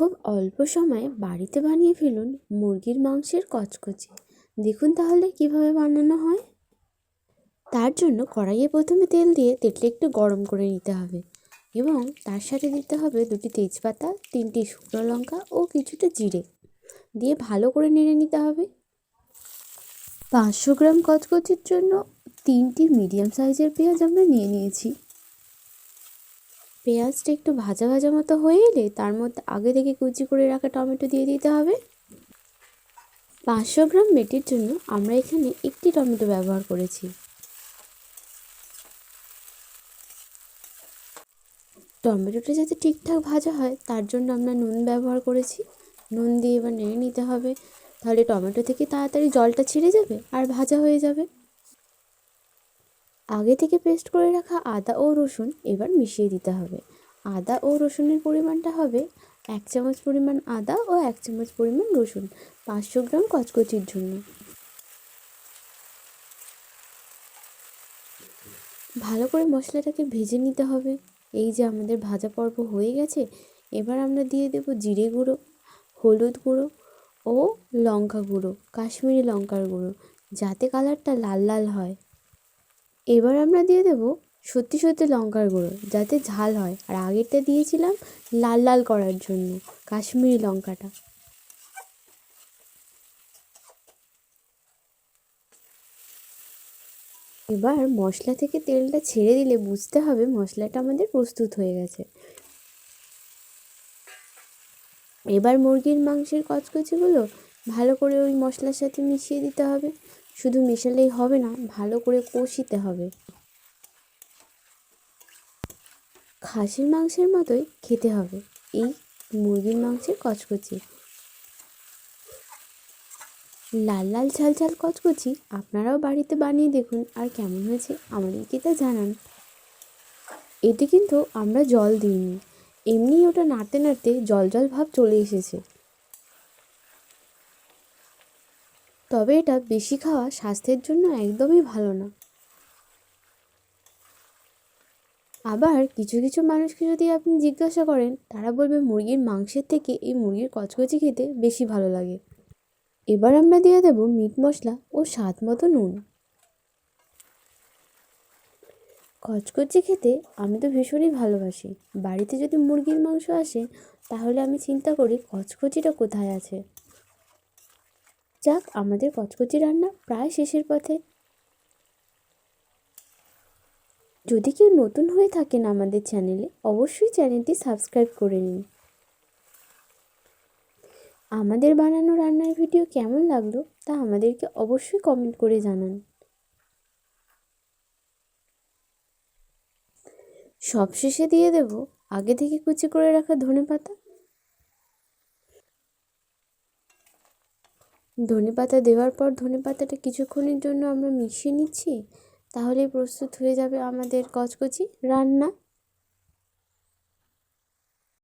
খুব অল্প সময়ে বাড়িতে বানিয়ে ফেলুন মুরগির মাংসের কচকচি। দেখুন তাহলে কীভাবে বানানো হয়। তার জন্য কড়াইয়ে প্রথমে তেল দিয়ে তেলটা একটু গরম করে নিতে হবে এবং তার সাথে দিতে হবে দুটি তেজপাতা, তিনটি শুকনো লঙ্কা ও কিছুটা জিরে। দিয়ে ভালো করে নেড়ে নিতে হবে। পাঁচশো গ্রাম কচকচির জন্য তিনটি মিডিয়াম সাইজের পেঁয়াজ আমরা নিয়ে নিয়েছি। পেঁয়াজটা একটু ভাজা ভাজা মতো হয়ে এলে তার মধ্যে আগে থেকে কুচি করে রাখা টমেটো দিয়ে দিতে হবে। পাঁচশো গ্রাম মেটির জন্য আমরা এখানে একটি টমেটো ব্যবহার করেছি। টমেটোটা যাতে ঠিকঠাক ভাজা হয়, তার জন্য আমরা নুন ব্যবহার করেছি। নুন দিয়ে এবার নেড়ে নিতে হবে। তাহলে টমেটো থেকে তাড়াতাড়ি জলটা ছেড়ে যাবে আর ভাজা হয়ে যাবে। আগে থেকে পেস্ট করে রাখা আদা ও রসুন এবার মিশিয়ে দিতে হবে। আদা ও রসুনের পরিমাণটা হবে এক চামচ পরিমাণ আদা ও এক চামচ পরিমাণ রসুন, পাঁচশো গ্রাম কচকচির জন্য ভালো করে মশলাটাকে ভেজে নিতে হবে। এই যে আমাদের ভাজা পর্ব হয়ে গেছে, এবার আমরা দিয়ে দেব জিরে গুঁড়ো, হলুদ গুঁড়ো ও লঙ্কা গুঁড়ো, কাশ্মীরি লঙ্কার গুঁড়ো, যাতে কালারটা লাল লাল হয়। এবার আমরা দিয়ে দেব সত্যি সত্যি লঙ্কার গুঁড়ো, যাতে ঝাল হয়। আর আগেরটা দিয়েছিলাম লাল লাল করার জন্য, কাশ্মীরি লঙ্কাটা। এবার মশলা থেকে তেলটা ছেড়ে দিলে বুঝতে হবে মশলাটা আমাদের প্রস্তুত হয়ে গেছে। এবার মুরগির মাংসের কচকচিগুলো ভালো করে ওই মশলার সাথে মিশিয়ে দিতে হবে। শুধু মেশালেই হবে না, ভালো করে কষিতে হবে। খাসির মাংসের মতোই খেতে হবে। এই মুরগির মাংসের কচকচি। লাল লাল ঝাল ঝাল কচকচি আপনারাও বাড়িতে বানিয়ে দেখুন আর কেমন হয়েছে আমাদেরকে তা জানান। এতে কিন্তু আমরা জল দিইনি। এমনি ওটা নাড়তে নাড়তে জল জল ভাব চলে এসেছে। তবে এটা বেশি খাওয়া স্বাস্থ্যের জন্য একদমই ভালো না। আবার কিছু কিছু মানুষকে যদি আপনি জিজ্ঞাসা করেন, তারা বলবে মুরগির মাংসের থেকে এই মুরগির কচকচি খেতে বেশি ভালো লাগে। এবার আমরা দিয়ে দেব মিট মশলা ও স্বাদ মতো নুন। কচকচি খেতে আমি তো ভীষণই ভালোবাসি। বাড়িতে যদি মুরগির মাংস আসে, তাহলে আমি চিন্তা করি কচকচিটা কোথায় আছে। যাক, আমাদের কচকচি রান্না প্রায় শেষের পথে। যদি কেউ নতুন হয়ে থাকেন আমাদের চ্যানেলে, অবশ্যই চ্যানেলটি সাবস্ক্রাইব করে নিন। আমাদের বানানো রান্নার ভিডিও কেমন লাগল তা আমাদেরকে অবশ্যই কমেন্ট করে জানান। সবশেষে দিয়ে দেব আগে থেকে কুচি করে রাখা ধনে পাতা ধনে পাতা দেওয়ার পর ধনে পাতাটা কিছুক্ষণের জন্য আমরা মিশিয়ে নিচ্ছি, তাহলেই প্রস্তুত হয়ে যাবে আমাদের কচকচি রান্না।